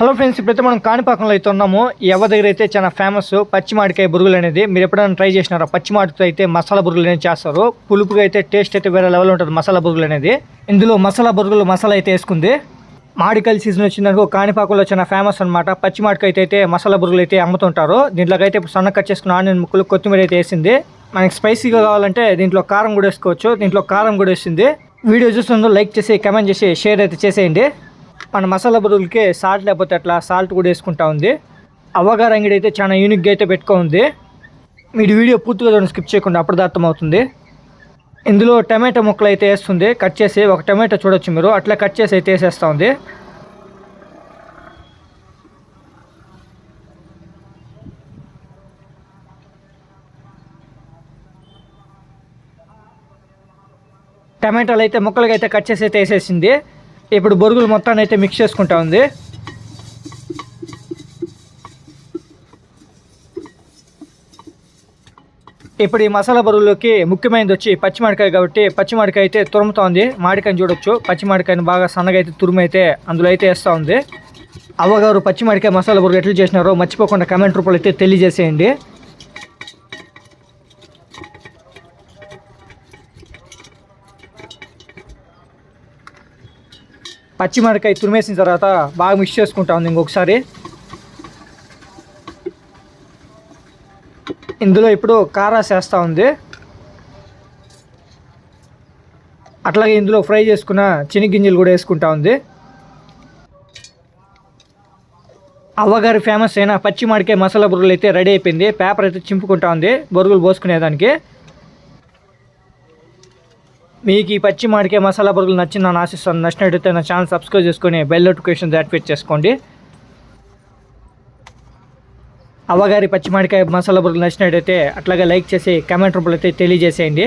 Hello friends ఇప్పుడైతే మనం కాణిపాకంలో అయితే ఉన్నాము. ఎవరి ఎవ దగ్గర అయితే చాలా ఫేమస్ పచ్చిమాడికాయ బురుగులు అనేది మీరు ఎప్పుడైనా ట్రై చేసినారా? పచ్చిమాడితో అయితే మసాలా బురుగులు అనేది చేస్తారు. పులుపుగా అయితే టేస్ట్ అయితే వేరే లెవెల్ ఉంటుంది మసాలా బురుగులు అనేది. ఇందులో మసాలా బురుగులు మసాలా అయితే వేసుకుంది. మామిడికాయల సీజన్ వచ్చిందనుకో కాణిపాకంలో చాలా ఫేమస్ అనమాట పచ్చి అయితే మసాలా బురుగులు అయితే అమ్ముతుంటారు. దీంట్లోకి అయితే ఇప్పుడు సన్న కట్ చేసుకున్న ఆనియన్ ముక్కలు కొత్తిమీర అయితే వేసింది. మనకి స్పైసీగా కావాలంటే దీంట్లో కారం కూడా వేసుకోవచ్చు. దీంట్లో కారం కూడా వేసింది. వీడియో చూస్తుందో లైక్ చేసి కమెంట్ చేసి షేర్ అయితే చేసేయండి. మన మసాలా బదులకే సాల్ట్ లేకపోతే అట్లా సాల్ట్ కూడా వేసుకుంటా ఉంది. అవ్వగారు అంగడి అయితే చాలా యూనిక్గా అయితే పెట్టుకో ఉంది. మీరు వీడియో పూర్తిగా చూడండి స్కిప్ చేయకుండా అప్పుడు అర్థమవుతుంది. ఇందులో టమాటో ముక్కలు అయితే వేస్తుంది. కట్ చేసి ఒక టమాటో చూడొచ్చు మీరు. అట్లా కట్ చేసి అయితే వేసేస్తూ ఉంది. టమాటాలు అయితే ముక్కలుగా అయితే కట్ చేసి అయితే వేసేసింది. ఇప్పుడు బొరుగులు మొత్తాన్ని అయితే మిక్స్ చేసుకుంటా ఉంది. ఇప్పుడు ఈ మసాలా బరువులోకి ముఖ్యమైనది వచ్చి పచ్చి కాబట్టి పచ్చిమిడికాయ అయితే తురుముతా ఉంది. చూడొచ్చు. పచ్చిమిడికాయని బాగా సన్నగా అయితే తురుము అయితే అందులో అయితే వేస్తూ ఉంది. అవ్వగారు పచ్చిమిడికాయ మసాలా బరువు ఎట్లా చేసినారో మర్చిపోకుండా కమెంట్ రూపంలో అయితే తెలియజేసేయండి. పచ్చిమిరకాయ తురిమేసిన తర్వాత బాగా మిక్స్ చేసుకుంటా ఉంది ఇంకొకసారి. ఇందులో ఇప్పుడు కారాస్ వేస్తూ ఉంది. అట్లాగే ఇందులో ఫ్రై చేసుకున్న గింజలు కూడా వేసుకుంటా ఉంది. అవ్వగారి ఫేమస్ అయిన పచ్చి మసాలా బురుగులు అయితే రెడీ అయిపోయింది. పేపర్ అయితే చింపుకుంటా ఉంది. బొరుగులు పోసుకునేదానికి. మీకు ఈ పచ్చి మామిడికాయ మసాలా బురుగులు నచ్చిందని ఆశిస్తాను. నచ్చినట్టయితే నా ఛానల్ సబ్స్క్రైబ్ చేసుకొని బెల్ నోటిఫికేషన్ యాక్టివేట్ చేసుకోండి. అవ్వగారి పచ్చిమాడికాయ మసాలా బురుగులు నచ్చినట్టయితే అట్లాగే లైక్ చేసి కామెంట్ రూపంలో అయితే తెలియజేసేయండి.